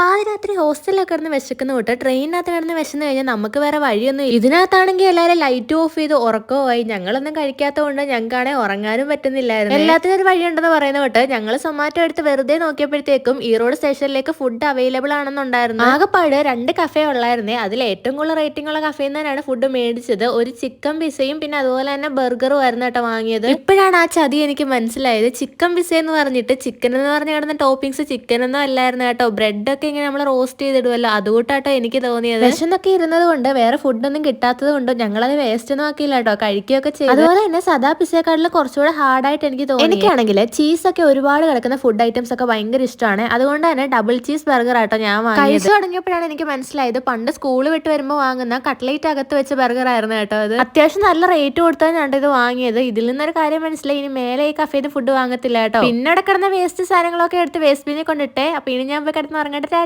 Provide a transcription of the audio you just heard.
バ പാതിരാത്രി ഹോസ്റ്റലിലൊക്കെ കിടന്ന് വിശക്കുന്ന തൊട്ട് ട്രെയിനിനകത്ത് കിടന്ന് വിശന്ന് കഴിഞ്ഞാൽ നമുക്ക് വേറെ വഴിയൊന്നും. ഇതിനകത്താണെങ്കിൽ എല്ലാവരും ലൈറ്റ് ഓഫ് ചെയ്ത് ഉറക്കമായി ഞങ്ങളൊന്നും കഴിക്കാത്തതുകൊണ്ട് ഞങ്ങൾക്കാണെങ്കിൽ ഉറങ്ങാനും പറ്റുന്നില്ലായിരുന്നു. എല്ലാത്തിനും ഒരു വഴിയുണ്ടെന്ന് പറയുന്ന തൊട്ട് ഞങ്ങൾ സൊമാറ്റോ എടുത്ത് വെറുതെ നോക്കിയപ്പോഴത്തേക്കും ഈറോഡ് സ്റ്റേഷനിലേക്ക് ഫുഡ് അവൈലബിൾ ആണെന്നുണ്ടായിരുന്നു. ആകെപ്പാട് രണ്ട് കഫേ ഉള്ളായിരുന്നേ. അതിൽ ഏറ്റവും കൂടുതൽ റേറ്റിംഗ് ഉള്ള കഫേയിൽ തന്നെയാണ് ഫുഡ് മേടിച്ചത്. ഒരു ചിക്കൻ പിസയും പിന്നെ അതുപോലെ തന്നെ ബർഗറും ആയിരുന്നു കേട്ടോ വാങ്ങിയത്. ഇപ്പോഴാണ് ആ ചതി എനിക്ക് മനസ്സിലായത്. ചിക്കൻ പിസ എന്ന് പറഞ്ഞിട്ട് ചിക്കൻ എന്ന് പറഞ്ഞ കിടന്ന ടോപ്പിങ്സ് ചിക്കൻ ഒന്നും അല്ലായിരുന്നു കേട്ടോ. ബ്രെഡ് ഒക്കെ ഇങ്ങനെ നമ്മൾ റോസ്റ്റ് ചെയ്തിടുമല്ലോ അതുകൂട്ടാട്ടോ എനിക്ക് തോന്നിയത്. വിശന്നൊക്കെ ഇരുന്നത് കൊണ്ട് വേറെ ഫുഡൊന്നും കിട്ടാത്തത് കൊണ്ട് ഞങ്ങളത് വേസ്റ്റ് ഒന്നും ആക്കിയില്ല കേട്ടോ. കഴിക്കുകയൊക്കെ ചെയ്തു. അതുപോലെ തന്നെ സദാ പിസയെക്കാട്ടിലും കുറച്ചുകൂടെ ഹാർഡായിട്ട് എനിക്ക് തോന്നി. എനിക്കാണെങ്കിൽ ചീസ് ഒക്കെ ഒരുപാട് കിടക്കുന്ന ഫുഡ് ഐറ്റംസ് ഒക്കെ ഭയങ്കര ഇഷ്ടമാണ്. അതുകൊണ്ട് തന്നെ ഡബിൾ ചീസ് ബർഗർ ആട്ടോ ഞാൻ കഴിച്ചു തുടങ്ങിയപ്പോഴാണ് എനിക്ക് മനസ്സിലായത്. പണ്ട് സ്കൂൾ വിട്ട് വരുമ്പോൾ വാങ്ങുന്ന കട്ട്ലേറ്റ് അകത്ത് വെച്ച ബർഗർ ആയിരുന്നു കേട്ടോ അത്. അത്യാവശ്യം നല്ല റേറ്റ് കൊടുത്താണ് ഞാൻ ഇത് വാങ്ങിയത്. ഇതിൽ നിന്നൊരു കാര്യം മനസ്സിലായി. ഇനി മേലെ ഈ കഫേത് ഫുഡ് വാങ്ങത്തില്ല കേട്ടോ. പിന്നെ കിടന്ന വേസ്റ്റ് സാധനങ്ങളൊക്കെ എടുത്ത് വേസ്റ്റ് ബിന്നിൽ കൊണ്ടിട്ടേ. അപ്പൊ ഇനി ഞാൻ പോയി കിടന്ന് ഉറങ്ങട്ടെ.